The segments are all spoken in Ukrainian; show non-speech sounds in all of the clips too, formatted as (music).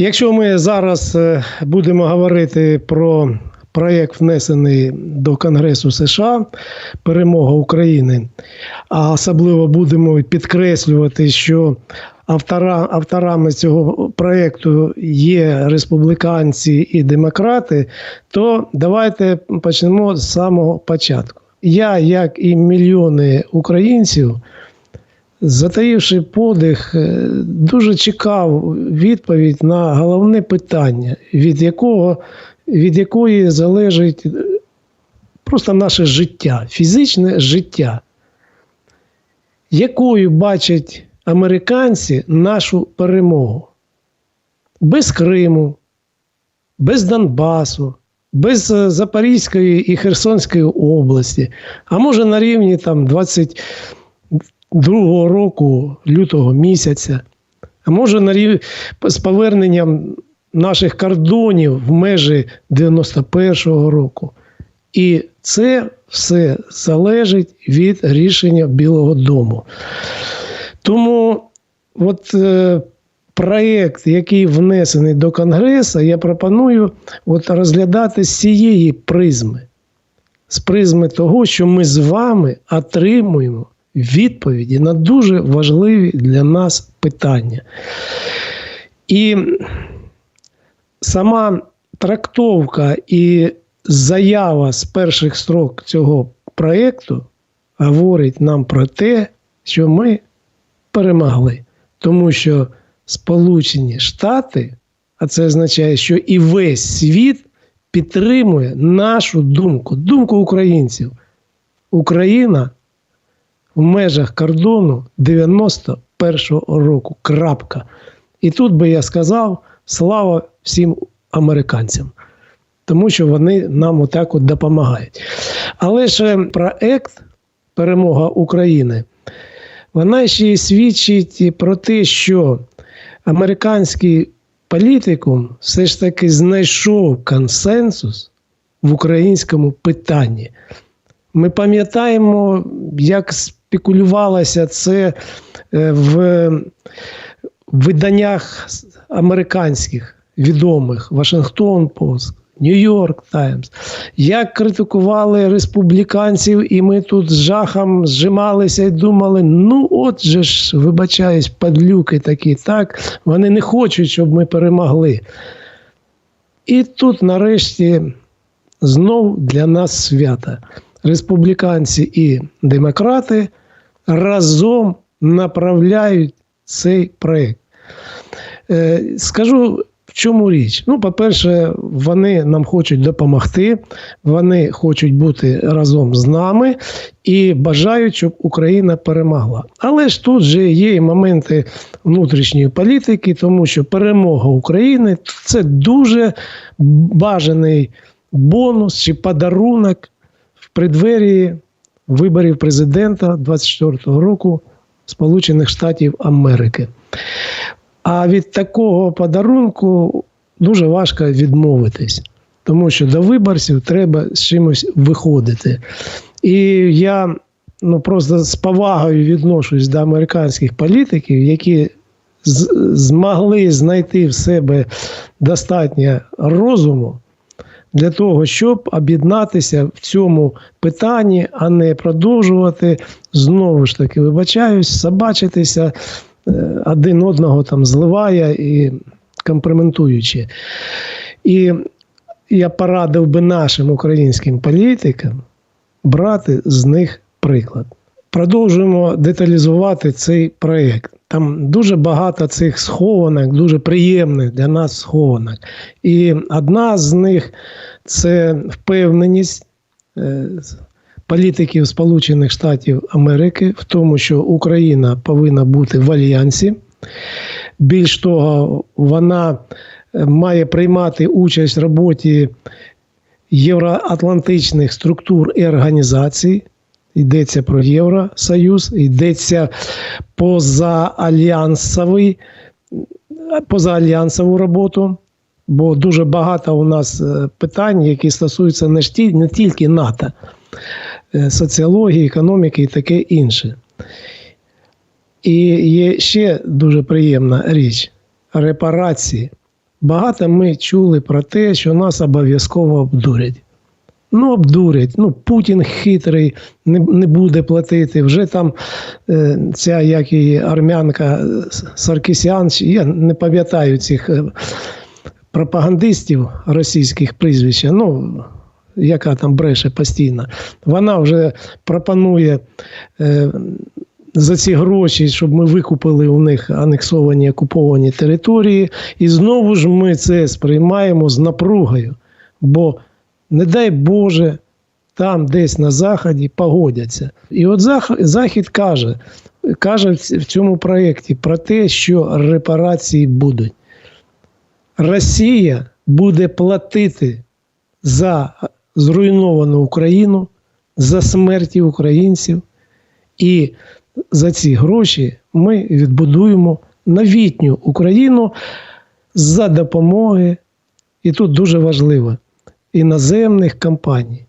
Якщо ми зараз е, будемо говорити про проєкт, внесений до Конгресу США Перемога України, а особливо будемо підкреслювати, що автора, авторами цього проєкту є республіканці і демократи, то давайте почнемо з самого початку. Я, як і мільйони українців, Затаївши подих, е, дуже чекав відповідь на головне питання, від якого, від якої залежить просто наше життя, фізичне життя. Якою бачать американці нашу перемогу? Без Криму, без Донбасу, без е, Запорізької і Херсонської області, а може на рівні там 20 другого року, лютого місяця, а може на рів... з поверненням наших кордонів в межі 91-го року. І це все залежить від рішення Білого Дому. Тому от е, проєкт, який внесений до Конгресу, я пропоную от розглядати з цієї призми, з призми того, що ми з вами отримуємо відповіді на дуже важливі для нас питання. І сама трактовка і заява з перших строк цього проєкту говорить нам про те, що ми перемогли. Тому що Сполучені Штати, а це означає, що і весь світ підтримує нашу думку, думку українців. Україна в межах кордону 91-го року. Крапка. І тут би я сказав слава всім американцям, тому що вони нам отак от допомагають. Але ж проект Перемога України, вона ще й свідчить про те, що американський політикум все ж таки знайшов консенсус в українському питанні. Ми пам'ятаємо, як спекулювалося це е, в виданнях американських відомих. Вашингтон Пост, Нью-Йорк Таймс, як критикували республіканців, і ми тут з жахом зжималися і думали: ну, от же ж, вибачаюсь, падлюки такі, так, вони не хочуть, щоб ми перемогли. І тут, нарешті, знов для нас свята республіканці і демократи разом направляють цей проєкт. Е, скажу, в чому річ? Ну, по-перше, вони нам хочуть допомогти, вони хочуть бути разом з нами і бажають, щоб Україна перемогла. Але ж тут же є і моменти внутрішньої політики, тому що перемога України це дуже бажаний бонус чи подарунок преддверії виборів президента 24-го року Сполучених Штатів Америки. А від такого подарунку дуже важко відмовитись, тому що до виборців треба з чимось виходити. І я ну, просто з повагою відношусь до американських політиків, які змогли знайти в себе достатньо розуму для того, щоб об'єднатися в цьому питанні, а не продовжувати знову ж таки, вибачаюсь, собачитися е, один одного там зливає і компрометуючи. І я порадив би нашим українським політикам брати з них приклад. Продовжуємо деталізувати цей проєкт. Там дуже багато цих схованок, дуже приємних для нас схованок. І одна з них це впевненість е, політиків Сполучених Штатів Америки в тому, що Україна повинна бути в альянсі. Більш того, вона е, має приймати участь в роботі євроатлантичних структур і організацій йдеться про Євросоюз, йдеться позаальянсовий, позаальянсову роботу. Бо дуже багато у нас е, питань, які стосуються не тільки НАТО, е, соціології, економіки і таке інше. І є ще дуже приємна річ репарації. багато ми чули про те, що нас обов'язково обдурять. Ну, обдурять. Ну, Путін хитрий, не, не буде платити. Вже там е, ця як і армянка е, Саркісян, я не пам'ятаю цих е, пропагандистів російських прізвища, ну, яка там бреше постійно. Вона вже пропонує е, за ці гроші, щоб ми викупили у них анексовані окуповані території. І знову ж ми це сприймаємо з напругою. Бо, не дай Боже, там десь на Заході погодяться. І от Захід каже, каже в цьому проєкті про те, що репарації будуть. Росія буде платити за зруйновану Україну, за смерті українців. І за ці гроші ми відбудуємо новітню Україну за допомоги, і тут дуже важливо, іноземних компаній.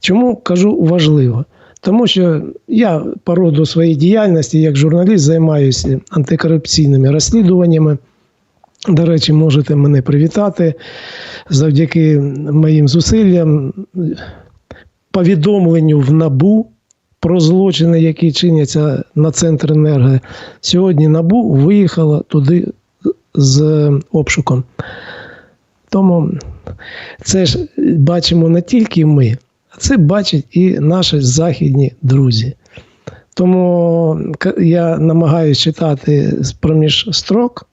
Чому кажу важливо? Тому що я по роду своєї діяльності як журналіст займаюся антикорупційними розслідуваннями. До речі, можете мене привітати завдяки моїм зусиллям, повідомленню в НАБУ про злочини, які чиняться на центр енерго. Сьогодні НАБУ виїхала туди з обшуком. Тому це ж бачимо не тільки ми, а це бачать і наші західні друзі. Тому я намагаюся читати проміж строк,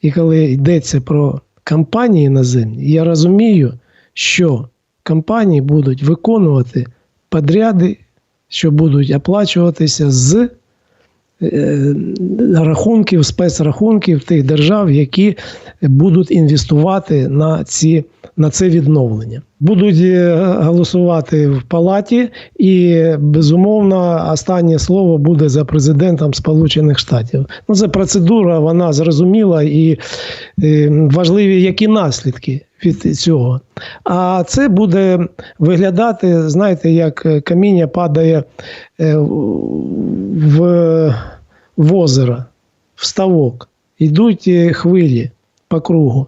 і коли йдеться про компанії іноземні, я розумію, що компанії будуть виконувати подряди, що будуть оплачуватися з рахунків, спецрахунків тих держав, які будуть інвестувати на, ці, на це відновлення. Будуть е, голосувати в палаті, і безумовно останнє слово буде за президентом Сполучених Штатів. Ну, це процедура, вона зрозуміла і е, важливі які наслідки від цього. А це буде виглядати, знаєте, як е, каміння падає е, в, в озеро, в ставок. Йдуть е, хвилі по кругу.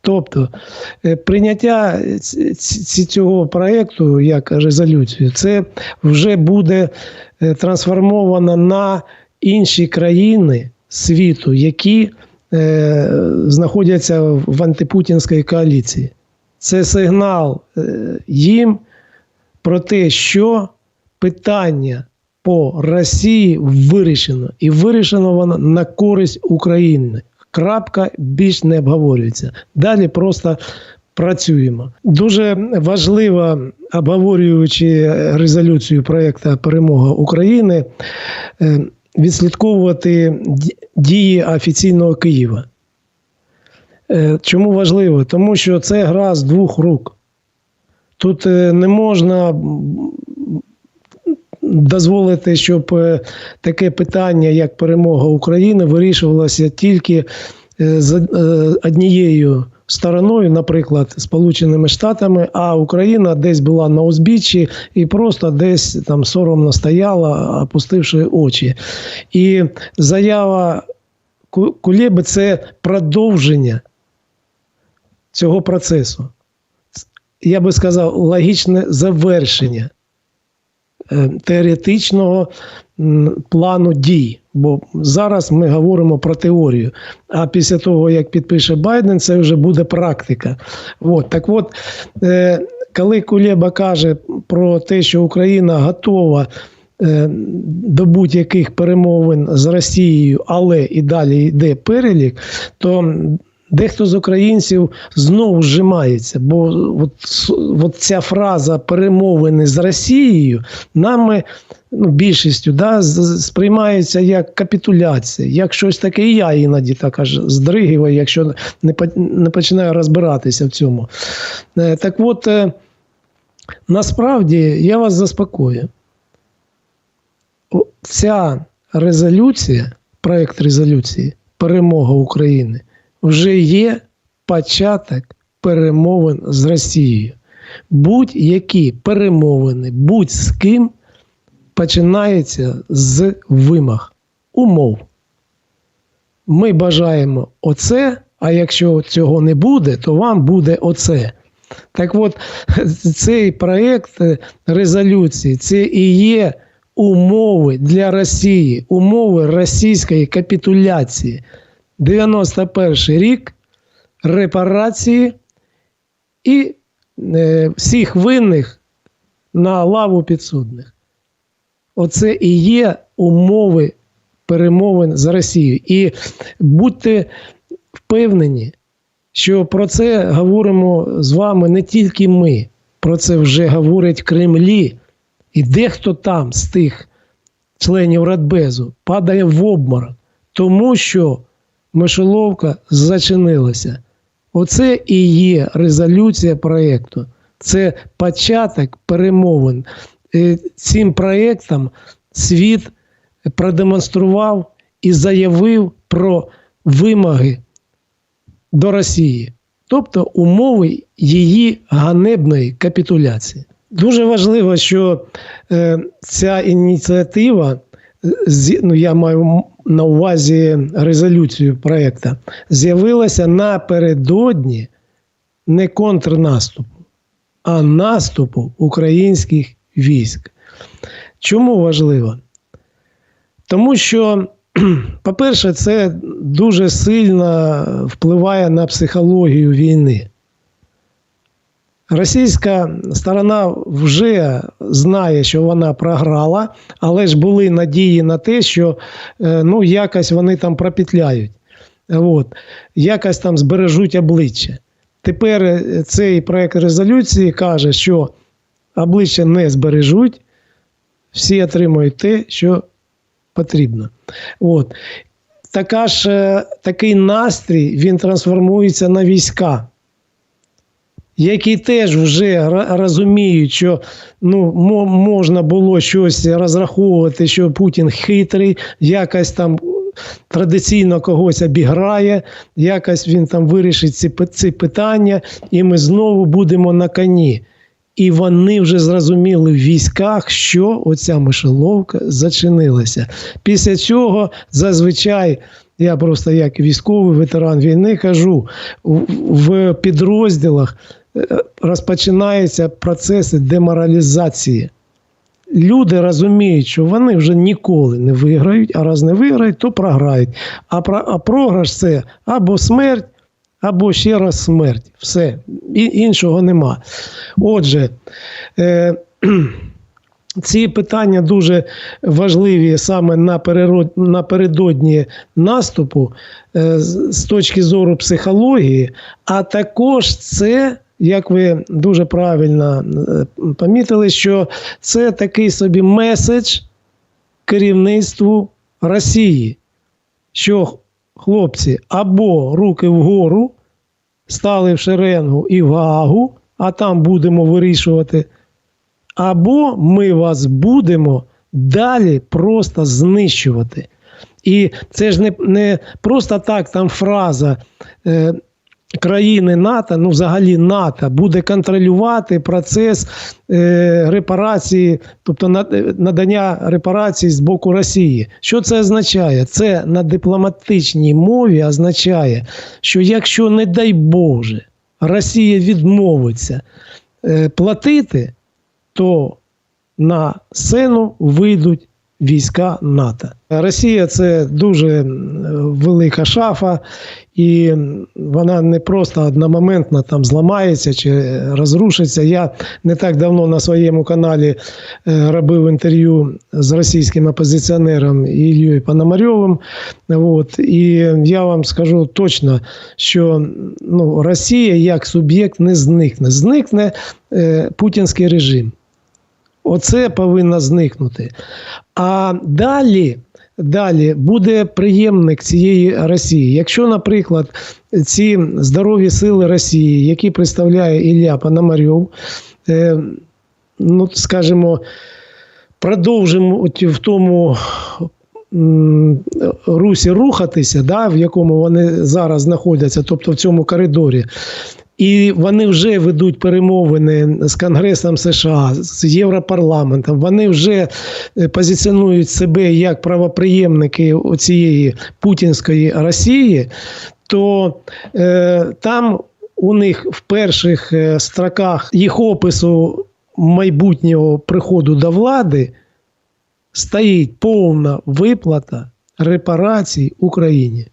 Тобто е, прийняття цього проєкту як резолюцію, це вже буде е, трансформовано на інші країни світу, які е, знаходяться в антипутінській коаліції. Це сигнал їм про те, що питання по Росії вирішено, і вирішено воно на користь України. Крапка більш не обговорюється. Далі просто працюємо. Дуже важливо, обговорюючи резолюцію проєкту Перемога України, е, відслідковувати дії офіційного Києва. Е, Чому важливо? Тому що це гра з двох рук. Тут е, не можна дозволити, щоб е, таке питання, як перемога України, вирішувалося тільки е, з е, однією стороною, наприклад, Сполученими Штатами, а Україна десь була на узбіччі і просто десь там соромно стояла, опустивши очі. І заява Ку- Кулеби це продовження цього процесу. Я би сказав, логічне завершення теоретичного плану дій. Бо зараз ми говоримо про теорію. А після того, як підпише Байден, це вже буде практика. От, так от, е, коли Кулеба каже про те, що Україна готова е, до будь-яких перемовин з Росією, але і далі йде перелік, то дехто з українців знову зжимається. Бо от, от ця фраза перемовини з Росією нами. Ну, більшістю да, сприймається як капітуляція, як щось таке, і я іноді так аж здригиваю, якщо не, не починаю розбиратися в цьому. Е, Так от, е, насправді я вас заспокою. Ця резолюція, проєкт резолюції Перемога України вже є початок перемовин з Росією. Будь-які перемовини, будь з ким починається з вимог, умов. Ми бажаємо оце, А якщо цього не буде, то вам буде оце. Так от, (laughs) цей проєкт резолюції це і є умови для Росії, умови російської капітуляції. 91 рік репарації і е, всіх винних на лаву підсудних. Оце і є умови перемовин з Росією. І будьте впевнені, що про це говоримо з вами не тільки ми, про це вже говорять Кремлі. І дехто там з тих членів Радбезу падає в обморок, тому що мишоловка зачинилася. Оце і є резолюція проєкту. Це початок перемовин. Е, Цим проєктом світ продемонстрував і заявив про вимоги до Росії, тобто умови її ганебної капітуляції. Дуже важливо, що е, ця ініціатива, ну я маю на увазі резолюцію проєкту, з'явилася напередодні не контрнаступу, а наступу українських військ. Чому важливо? Тому що, (clears throat) по-перше, це дуже сильно впливає на психологію війни. Російська сторона вже знає, що вона програла, але ж були надії на те, що е, ну, якось вони там пропетляють, От, якось там збережуть обличчя. Тепер е, цей проект резолюції каже, що обличчя не збережуть, всі отримують те, що потрібно. От. Така ж, е, такий настрій він трансформується на війська які теж вже розуміють, що ну, можна було щось розраховувати, що Путін хитрий, якось там традиційно когось обіграє, якось він там вирішить ці, ці питання, і ми знову будемо на коні. І вони вже зрозуміли в військах, що оця мишеловка зачинилася. Після цього зазвичай, я просто як військовий ветеран війни кажу, в- підрозділах розпочинаються процеси деморалізації. Люди розуміють, що вони вже ніколи не виграють, а раз не виграють, то програють. А, про- а програш це або смерть, або ще раз смерть. Все, І, іншого нема. Отже, е, (clears throat) ці питання дуже важливі саме напередодні наступу е, з точки зору психології, а також це, як ви дуже правильно е, помітили, що це такий собі меседж керівництву Росії, що хлопці або руки вгору, стали в шеренгу і в Гаагу, а там будемо вирішувати або ми вас будемо далі просто знищувати. І це ж не, не просто так там фраза е, країни НАТО, ну взагалі НАТО, буде контролювати процес е, репарації, тобто е, надання репарацій з боку Росії. Що це означає? Це на дипломатичній мові означає, що якщо, не дай Боже, Росія відмовиться е, платити, то на сцену вийдуть війська НАТО. Росія це дуже велика шафа, і вона не просто одномоментно там зламається чи розрушиться. Я не так давно на своєму каналі е, робив інтерв'ю з російським опозиціонером Ілією Пономарьовим. От, і я вам скажу точно, що ну, Росія як суб'єкт не зникне. Зникне е, путінський режим. Оце повинно зникнути. А далі, далі буде приємник цієї Росії. Якщо, наприклад, ці здорові сили Росії, які представляє Ілля Пономарьов, е, ну, скажімо, продовжимо в тому русі рухатися, да, в якому вони зараз знаходяться, тобто в цьому коридорі. І вони вже ведуть перемовини з Конгресом США, з Європарламентом. Вони вже е, позиціонують себе як правоприємники цієї путінської Росії, то е, там у них в перших е, строках їх опису майбутнього приходу до влади стоїть повна виплата репарацій Україні.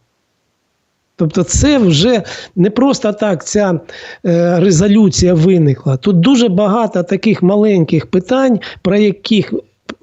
Тобто, це вже не просто так ця е, резолюція виникла. Тут дуже багато таких маленьких питань, про яких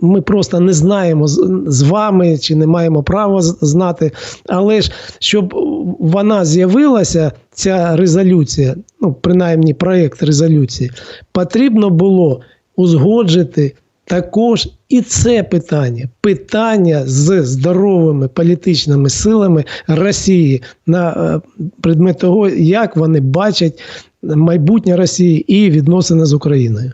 ми просто не знаємо з, вами чи не маємо права знати. Але ж щоб вона з'явилася, ця резолюція, ну принаймні проєкт резолюції, потрібно було узгоджити також і це питання питання з здоровими політичними силами Росії на е, предмет того, як вони бачать майбутнє Росії і відносини з Україною.